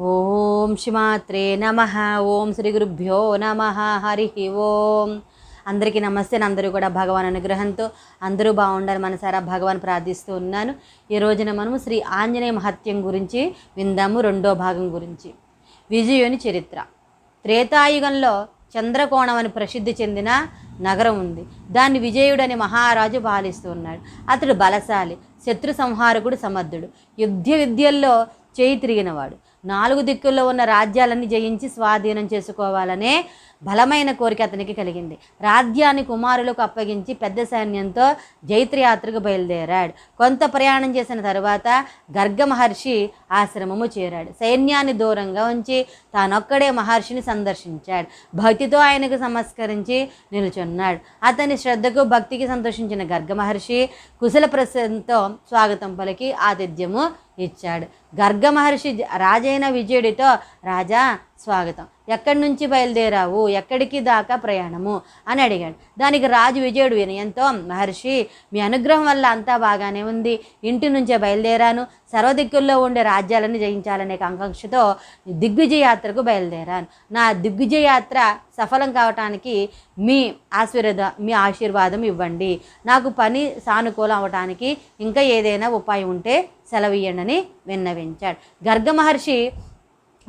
ఓం శ్రీమాత్రే నమ. ఓం శ్రీ గురుభ్యో నమ. హరి ఓం. అందరికీ నమస్తే. అందరూ కూడా భగవాన్ అనుగ్రహంతో అందరూ బాగుండాలి మనసారా భగవాన్ ప్రార్థిస్తూ ఉన్నాను. ఈ రోజున మనము శ్రీ ఆంజనేయ మహత్యం గురించి విందాము. రెండో భాగం గురించి. విజయుని చరిత్ర. త్రేతాయుగంలో చంద్రకోణం అని ప్రసిద్ధి చెందిన నగరం ఉంది. దాన్ని విజయుడని మహారాజు పాలిస్తూ ఉన్నాడు. అతడు బలశాలి శత్రు సంహారకుడు సమర్థుడు. యుద్ధ విద్యల్లో చేయి తిరిగినవాడు. నాలుగు దిక్కుల్లో ఉన్న రాజ్యాలన్నీ జయించి స్వాధీనం చేసుకోవాలనే బలమైన కోరిక అతనికి కలిగింది. రాజ్యాన్ని కుమారులకు అప్పగించి పెద్ద సైన్యంతో జైత్రయాత్రకు బయలుదేరాడు. కొంత ప్రయాణం చేసిన తర్వాత గర్గ మహర్షి ఆశ్రమము చేరాడు. సైన్యాన్ని దూరంగా ఉంచి తానొక్కడే మహర్షిని సందర్శించాడు. భక్తితో ఆయనకు నమస్కరించి నిలుచున్నాడు. అతని శ్రద్ధకు భక్తికి సంతోషించిన గర్గ మహర్షి కుశల ప్రశ్నతో స్వాగతం పలికి ఆతిథ్యము ఇచ్చాడు. గర్గ మహర్షి రాజైన విజయుడితో రాజా స్వాగతం. ఎక్కడి నుంచి బయలుదేరావు? ఎక్కడికి దాకా ప్రయాణము? అని అడిగాడు. దానికి రాజు విజయుడు వినయంతో మహర్షి మీ అనుగ్రహం వల్ల అంతా బాగానే ఉంది. ఇంటి నుంచే బయలుదేరాను. సర్వదిక్కుల్లో ఉండే రాజ్యాలను జయించాలనే ఆకాంక్షతో దిగ్విజయ యాత్రకు బయలుదేరాను. నా దిగ్విజయ యాత్ర సఫలం కావటానికి మీ ఆశీర్వాద మీ ఆశీర్వాదం ఇవ్వండి. నాకు పని సానుకూలం అవటానికి ఇంకా ఏదైనా ఉపాయం ఉంటే సెలవియ్యండి అని విన్నవించాడు. గర్గ మహర్షి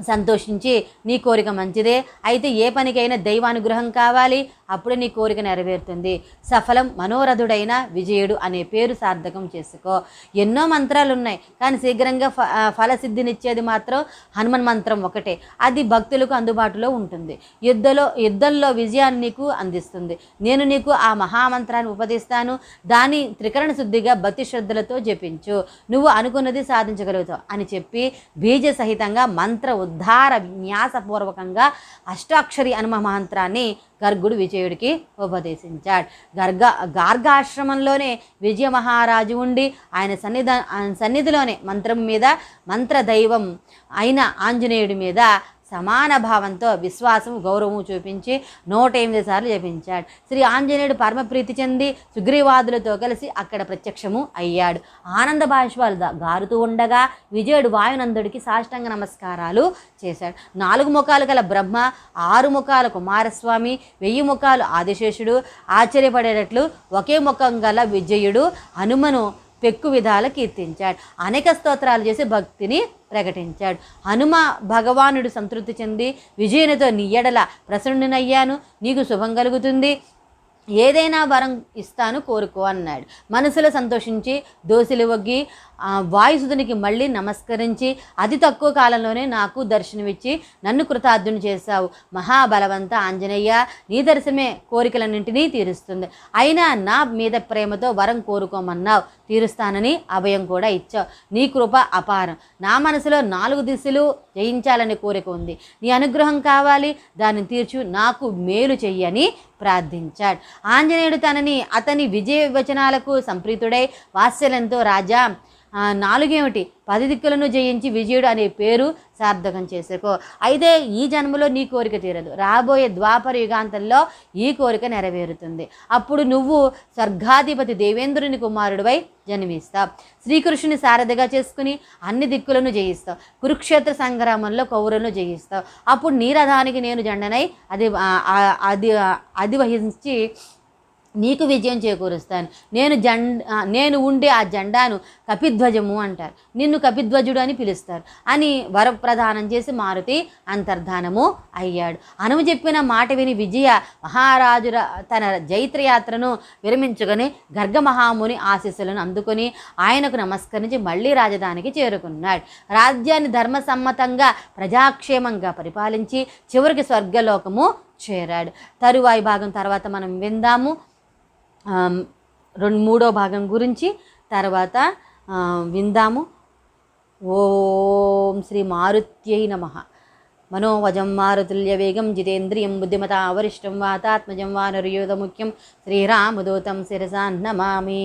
సంతోషించి నీ కోరిక మంచిదే. అయితే ఏ పనికైనా దైవానుగ్రహం కావాలి. అప్పుడు నీ కోరిక నెరవేరుతుంది. సఫలం మనోరథుడైన విజయుడు అనే పేరు సార్థకం చేసుకో. ఎన్నో మంత్రాలు ఉన్నాయి. కానీ శీఘ్రంగా ఫ ఫలసిద్ధినిచ్చేది మాత్రం హనుమన్ మంత్రం ఒకటే. అది భక్తులకు అందుబాటులో ఉంటుంది. యుద్ధలో యుద్ధంలో విజయాన్ని నీకు అందిస్తుంది. నేను నీకు ఆ మహామంత్రాన్ని ఉపదిస్తాను దాని త్రికరణ శుద్ధిగా భక్తి శ్రద్ధలతో జపించు. నువ్వు అనుకున్నది సాధించగలుగుతావు అని చెప్పి బీజ సహితంగా మంత్ర ఉద్ధార విన్యాసపూర్వకంగా అష్టాక్షరి హనుమ మంత్రాన్ని గర్గుడు విజయుడికి ఉపదేశించాడు. గర్గ గార్గాశ్రమంలోనే విజయ మహారాజు ఉండి ఆయన సన్నిధ ఆయన సన్నిధిలోనే మంత్రం మీద మంత్రదైవం అయిన ఆంజనేయుడి మీద సమాన భావంతో విశ్వాసం గౌరవం చూపించి నూట ఎనిమిది సార్లు జపించాడు. శ్రీ ఆంజనేయుడు పరమప్రీతి చెంది సుగ్రీవాదులతో కలిసి అక్కడ ప్రత్యక్షము అయ్యాడు. ఆనంద బాష్పాలు గారుతూ ఉండగా విజయుడు వాయునందుడికి సాష్టాంగ నమస్కారాలు చేశాడు. నాలుగు ముఖాలు గల బ్రహ్మ ఆరు ముఖాల కుమారస్వామి వెయ్యి ముఖాలు ఆదిశేషుడు ఆశ్చర్యపడేటట్లు ఒకే ముఖం గల విజయుడు హనుమను పెక్కు విధాల కీర్తించాడు. అనేక స్తోత్రాలు చేసి భక్తిని ప్రకటించాడు. హనుమ భగవానుడు సంతృప్తి చెంది విజయునితో నీయడల ప్రసన్ననయ్యాను ప్రసన్నునయ్యాను నీకు శుభం కలుగుతుంది. ఏదైనా వరం ఇస్తాను కోరుకో అన్నాడు. మనసులో సంతోషించి దోశలు వగ్గి వాయుసుధునికి మళ్ళీ నమస్కరించి అతి తక్కువ కాలంలోనే నాకు దర్శనమిచ్చి నన్ను కృతార్థుని చేశావు. మహాబలవంత ఆంజనేయ నీ దర్శనమే కోరికలన్నింటినీ తీరుస్తుంది. అయినా నా మీద ప్రేమతో వరం కోరుకోమన్నావు. తీరుస్తానని అభయం కూడా ఇచ్చావు. నీ కృప అపారం. నా మనసులో నాలుగు దిశలు జయించాలనే కోరిక ఉంది. నీ అనుగ్రహం కావాలి. దాన్ని తీర్చు. నాకు మేలు చెయ్యని ప్రార్థించాడు. ఆంజనేయుడు తనని అతని విజయ వచనాలకు సంప్రీతుడై వాత్సల్యంతో రాజా నాలుగేమిటి? పది దిక్కులను జయించి విజయుడు అనే పేరు సార్థకం చేసుకో. అయితే ఈ జన్మలో నీ కోరిక తీరదు. రాబోయే ద్వాపర యుగాంతంలో ఈ కోరిక నెరవేరుతుంది. అప్పుడు నువ్వు స్వర్గాధిపతి దేవేంద్రుని కుమారుడివై జన్మిస్తావు. శ్రీకృష్ణుని సారథిగా చేసుకుని అన్ని దిక్కులను జయిస్తావు. కురుక్షేత్ర సంగ్రామంలో కౌరులను జయిస్తావు. అప్పుడు నీ రథానికి నేను జెండనై అది అది అధివహించి నీకు విజయం చేకూరుస్తాను. నేను జెం నేను ఉండే ఆ జెండాను కపిధ్వజము అంటారు. నిన్ను కపిధ్వజుడు అని పిలుస్తారు. అని వరప్రదానం చేసి మారుతి అంతర్ధానము అయ్యాడు. అనువు చెప్పిన మాట విని విజయ మహారాజు తన జైత్రయాత్రను విరమించుకొని గర్గమహాముని ఆశీస్సులను అందుకొని ఆయనకు నమస్కరించి మళ్ళీ రాజధానికి చేరుకున్నాడు. రాజ్యాన్ని ధర్మసమ్మతంగా ప్రజాక్షేమంగా పరిపాలించి చివరికి స్వర్గలోకము చేరాడు. తరువాయి భాగం తర్వాత మనం విందాము. రెండు మూడో భాగం గురించి తర్వాత విందాము. ఓం శ్రీ మారుత్యై నమ. మనోవజం మారుతుల్య వేగం జితేంద్రియం బుద్ధిమత వరిష్టం వాతాత్మజం వానర్యోధ ముఖ్యం శ్రీరామదూతం శిరసా నమామి.